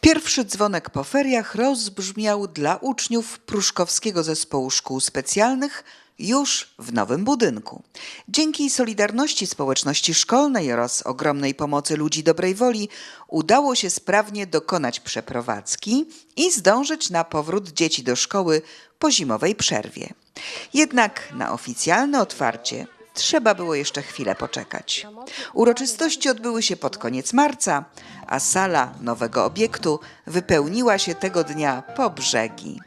Pierwszy dzwonek po feriach rozbrzmiał dla uczniów Pruszkowskiego Zespołu Szkół Specjalnych już w nowym budynku. Dzięki solidarności społeczności szkolnej oraz ogromnej pomocy ludzi dobrej woli udało się sprawnie dokonać przeprowadzki i zdążyć na powrót dzieci do szkoły po zimowej przerwie. Jednak na oficjalne otwarcie trzeba było jeszcze chwilę poczekać. Uroczystości odbyły się pod koniec marca, a sala nowego obiektu wypełniła się tego dnia po brzegi.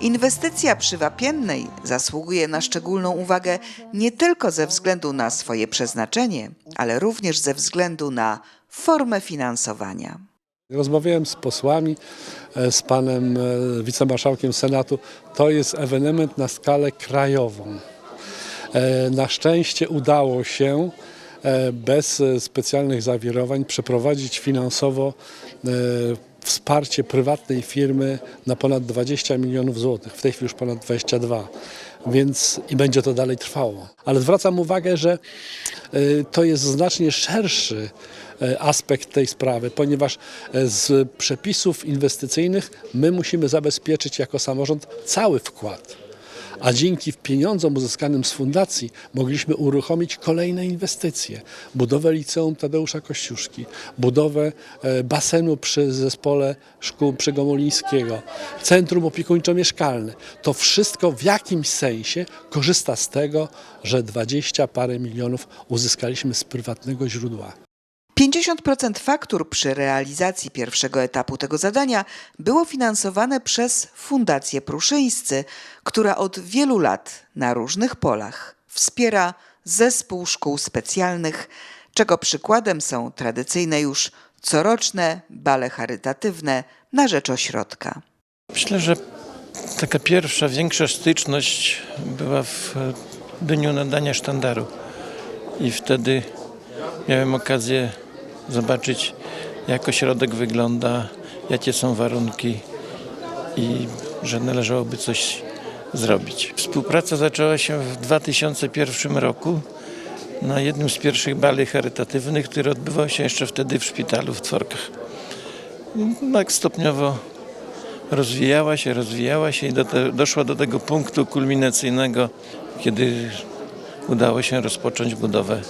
Inwestycja przy Wapiennej zasługuje na szczególną uwagę nie tylko ze względu na swoje przeznaczenie, ale również ze względu na formę finansowania. Rozmawiałem z posłami, e, z panem e, wicemarszałkiem Senatu. To jest ewenement na skalę krajową. E, Na szczęście udało się e, bez e, specjalnych zawirowań przeprowadzić finansowo wsparcie prywatnej firmy na ponad 20 milionów złotych. W tej chwili już ponad 22. Więc i będzie to dalej trwało. Ale zwracam uwagę, że to jest znacznie szerszy aspekt tej sprawy, ponieważ z przepisów inwestycyjnych my musimy zabezpieczyć jako samorząd cały wkład. A dzięki pieniądzom uzyskanym z fundacji mogliśmy uruchomić kolejne inwestycje. Budowę liceum Tadeusza Kościuszki, budowę e, basenu przy zespole szkół Przegomolińskiego, centrum opiekuńczo-mieszkalne. To wszystko w jakimś sensie korzysta z tego, że 20 parę milionów uzyskaliśmy z prywatnego źródła. 50% faktur przy realizacji pierwszego etapu tego zadania było finansowane przez Fundację Pruszyńscy, która od wielu lat na różnych polach wspiera zespół szkół specjalnych, czego przykładem są tradycyjne już coroczne bale charytatywne na rzecz ośrodka. Myślę, że taka pierwsza, większa styczność była w dniu nadania sztandaru. I wtedy miałem okazję zobaczyć, jak ośrodek wygląda, jakie są warunki i że należałoby coś zrobić. Współpraca zaczęła się w 2001 roku na jednym z pierwszych bali charytatywnych, który odbywał się jeszcze wtedy w szpitalu w Tworkach. Tak stopniowo rozwijała się, rozwijała się i do te, doszła do tego punktu kulminacyjnego, kiedy udało się rozpocząć budowę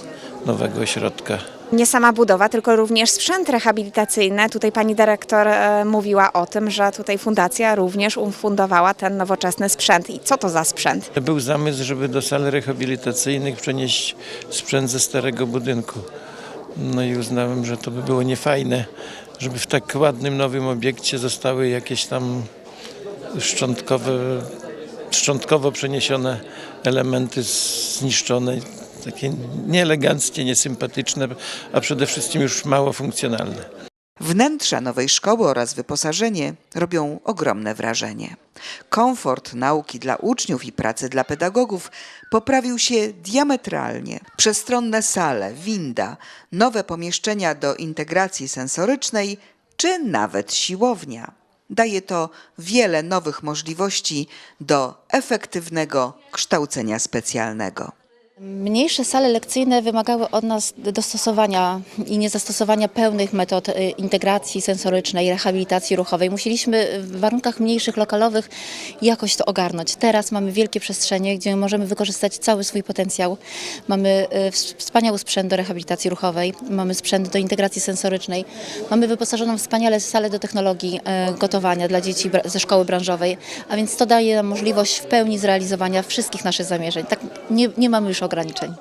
nowego ośrodka. Nie sama budowa, tylko również sprzęt rehabilitacyjny. Tutaj pani dyrektor e, mówiła o tym, że tutaj fundacja również ufundowała ten nowoczesny sprzęt. I co to za sprzęt? Był zamysł, żeby do sal rehabilitacyjnych przenieść sprzęt ze starego budynku. No i uznałem, że to by było niefajne, żeby w tak ładnym, nowym obiekcie zostały jakieś tam szczątkowe, szczątkowo przeniesione elementy zniszczone, takie nieeleganckie, niesympatyczne, a przede wszystkim już mało funkcjonalne. Wnętrza nowej szkoły oraz wyposażenie robią ogromne wrażenie. Komfort nauki dla uczniów i pracy dla pedagogów poprawił się diametralnie. Przestronne sale, winda, nowe pomieszczenia do integracji sensorycznej czy nawet siłownia. Daje to wiele nowych możliwości do efektywnego kształcenia specjalnego. Mniejsze sale lekcyjne wymagały od nas dostosowania i niezastosowania pełnych metod y, integracji sensorycznej, rehabilitacji ruchowej. Musieliśmy w warunkach mniejszych, lokalowych jakoś to ogarnąć. Teraz mamy wielkie przestrzenie, gdzie możemy wykorzystać cały swój potencjał. Mamy ws- wspaniały sprzęt do rehabilitacji ruchowej, mamy sprzęt do integracji sensorycznej, mamy wyposażoną wspaniale salę do technologii y, gotowania dla dzieci ze szkoły branżowej, a więc to daje nam możliwość w pełni zrealizowania wszystkich naszych zamierzeń. Tak nie, nie mamy już ograniczeń.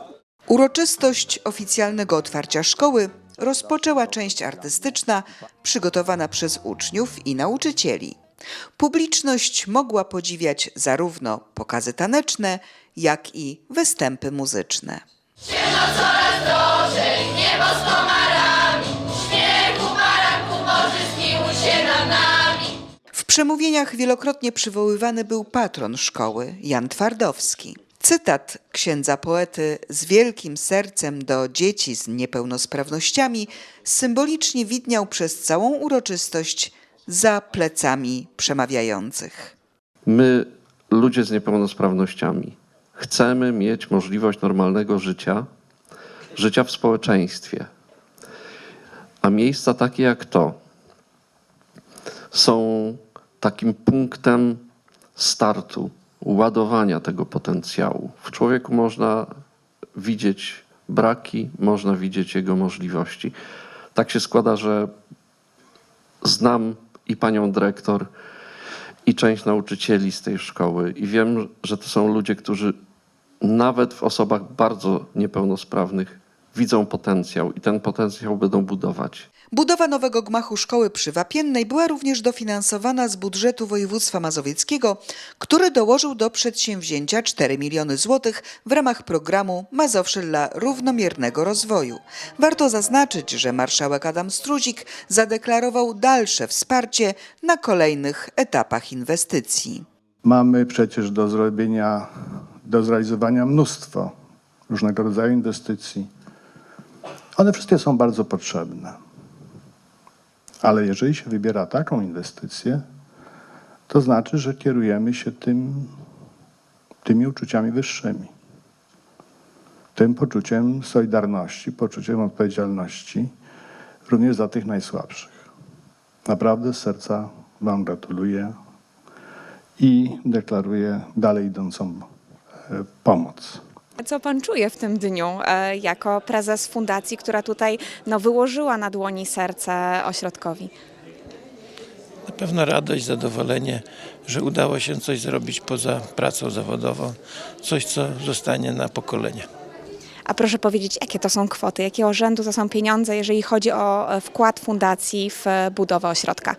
Uroczystość oficjalnego otwarcia szkoły rozpoczęła część artystyczna przygotowana przez uczniów i nauczycieli. Publiczność mogła podziwiać zarówno pokazy taneczne, jak i występy muzyczne. W przemówieniach wielokrotnie przywoływany był patron szkoły, Jan Twardowski. Cytat księdza poety z wielkim sercem do dzieci z niepełnosprawnościami symbolicznie widniał przez całą uroczystość za plecami przemawiających. My, ludzie z niepełnosprawnościami, chcemy mieć możliwość normalnego życia, życia w społeczeństwie. A miejsca takie jak to są takim punktem startu, ładowania tego potencjału. W człowieku można widzieć braki, można widzieć jego możliwości. Tak się składa, że znam i panią dyrektor, i część nauczycieli z tej szkoły, i wiem, że to są ludzie, którzy nawet w osobach bardzo niepełnosprawnych widzą potencjał i ten potencjał będą budować. Budowa nowego gmachu szkoły przy Wapiennej była również dofinansowana z budżetu województwa mazowieckiego, który dołożył do przedsięwzięcia 4 miliony złotych w ramach programu Mazowsze dla równomiernego rozwoju. Warto zaznaczyć, że marszałek Adam Struzik zadeklarował dalsze wsparcie na kolejnych etapach inwestycji. Mamy przecież do zrobienia, do zrealizowania mnóstwo różnego rodzaju inwestycji. One wszystkie są bardzo potrzebne. Ale jeżeli się wybiera taką inwestycję, to znaczy, że kierujemy się tym, tymi uczuciami wyższymi. Tym poczuciem solidarności, poczuciem odpowiedzialności również za tych najsłabszych. Naprawdę z serca Wam gratuluję i deklaruję dalej idącą e, pomoc. Co pan czuje w tym dniu e, jako prezes fundacji, która tutaj no, wyłożyła na dłoni serce ośrodkowi? Na pewno radość, zadowolenie, że udało się coś zrobić poza pracą zawodową, coś, co zostanie na pokolenia. A proszę powiedzieć, jakie to są kwoty, jakiego rzędu to są pieniądze, jeżeli chodzi o e, wkład fundacji w budowę ośrodka?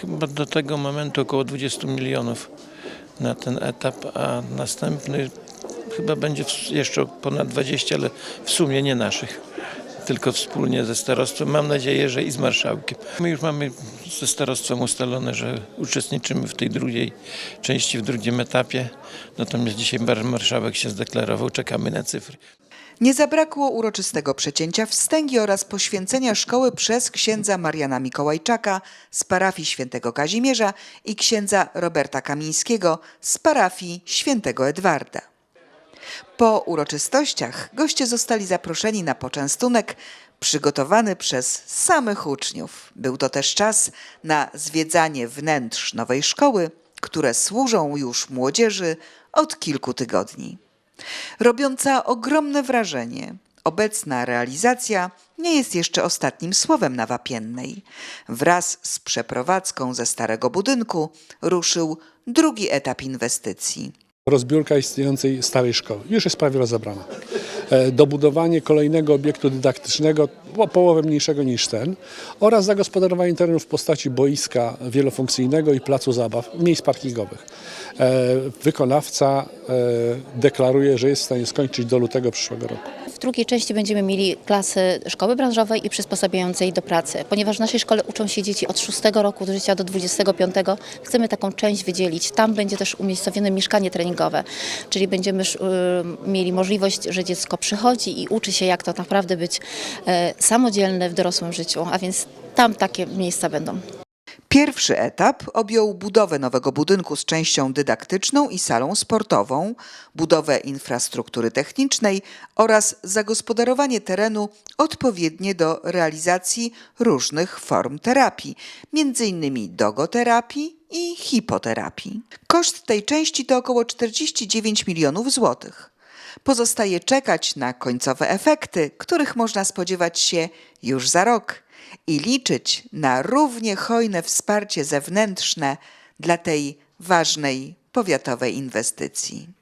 Chyba do tego momentu około 20 milionów na ten etap, a następny chyba będzie jeszcze ponad 20, ale w sumie nie naszych, tylko wspólnie ze starostwem. Mam nadzieję, że i z marszałkiem. My już mamy ze starostwem ustalone, że uczestniczymy w tej drugiej części, w drugim etapie. Natomiast dzisiaj marszałek się zdeklarował, czekamy na cyfry. Nie zabrakło uroczystego przecięcia wstęgi oraz poświęcenia szkoły przez księdza Mariana Mikołajczaka z parafii świętego Kazimierza i księdza Roberta Kamińskiego z parafii świętego Edwarda. Po uroczystościach goście zostali zaproszeni na poczęstunek przygotowany przez samych uczniów. Był to też czas na zwiedzanie wnętrz nowej szkoły, które służą już młodzieży od kilku tygodni. Robiąca ogromne wrażenie, obecna realizacja nie jest jeszcze ostatnim słowem na Wapiennej. Wraz z przeprowadzką ze starego budynku ruszył drugi etap inwestycji. Rozbiórka istniejącej starej szkoły. Już jest prawie rozebrana. E, Dobudowanie kolejnego obiektu dydaktycznego, o połowę mniejszego niż ten, oraz zagospodarowanie terenu w postaci boiska wielofunkcyjnego i placu zabaw, miejsc parkingowych. E, Wykonawca e, deklaruje, że jest w stanie skończyć do lutego przyszłego roku. W drugiej części będziemy mieli klasy szkoły branżowej i przysposabiającej do pracy. Ponieważ w naszej szkole uczą się dzieci od 6 roku życia do 25, chcemy taką część wydzielić. Tam będzie też umiejscowione mieszkanie treningowe, czyli będziemy y, mieli możliwość, że dziecko przychodzi i uczy się, jak to naprawdę być e, samodzielne w dorosłym życiu, a więc tam takie miejsca będą. Pierwszy etap objął budowę nowego budynku z częścią dydaktyczną i salą sportową, budowę infrastruktury technicznej oraz zagospodarowanie terenu odpowiednie do realizacji różnych form terapii, m.in. dogoterapii i hipoterapii. Koszt tej części to około 49 milionów złotych. Pozostaje czekać na końcowe efekty, których można spodziewać się już za rok i liczyć na równie hojne wsparcie zewnętrzne dla tej ważnej powiatowej inwestycji.